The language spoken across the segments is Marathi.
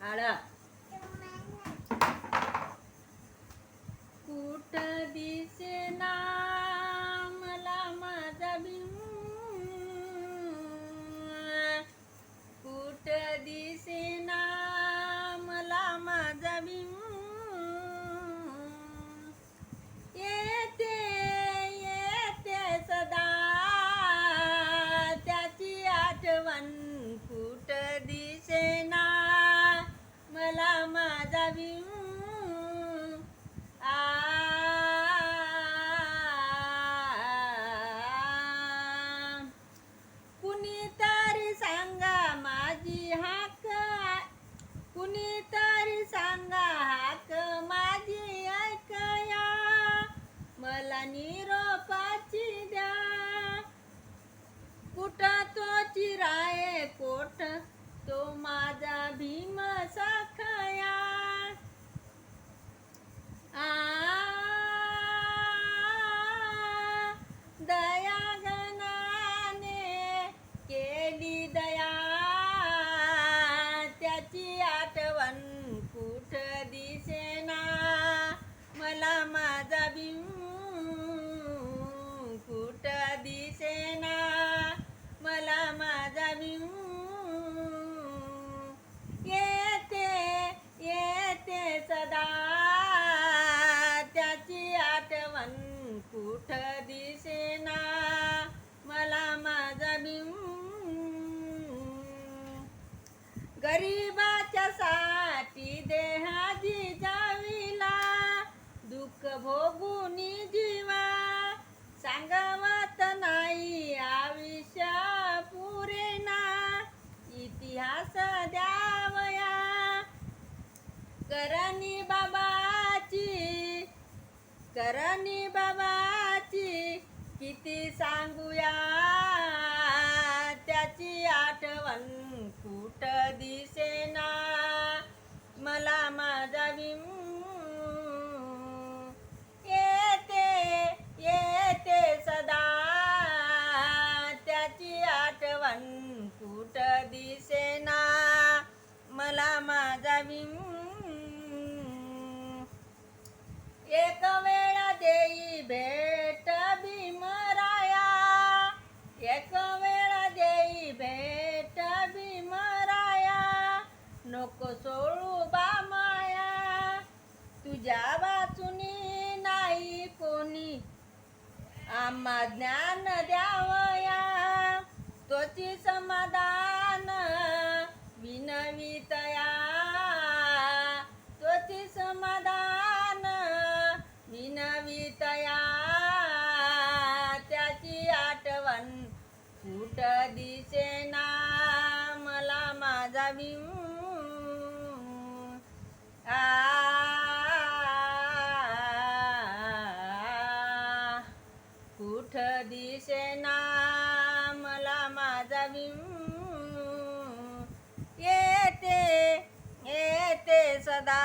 आळा कुठ माझा बिंब आ कुणीतरी सांगा देहाजी जाविला दुःख भोगुनी जीवा. सांगवत नाही आयुष्य पुरेना इतिहास द्यावया. करणी बाबाची करणी बाबाची किती सांगूया. आठवण दिसेना मला माझा विम. एक वेळा देई भेट भीमराया एक वेळा देई भेट भीमराया नको सोडू बा माया तुझ्या वाचुनी नाही कोणी. आम्हा ज्ञान द्यावया समाधान विनवितया। त्वची समाधान विनवितया। त्याची आठवण कुठ दिसेना मला माझा बिंब आ माझा येते येते सदा.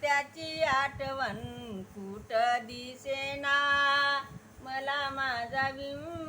त्याची आठवण कुठ दिसेना? मला माझा विम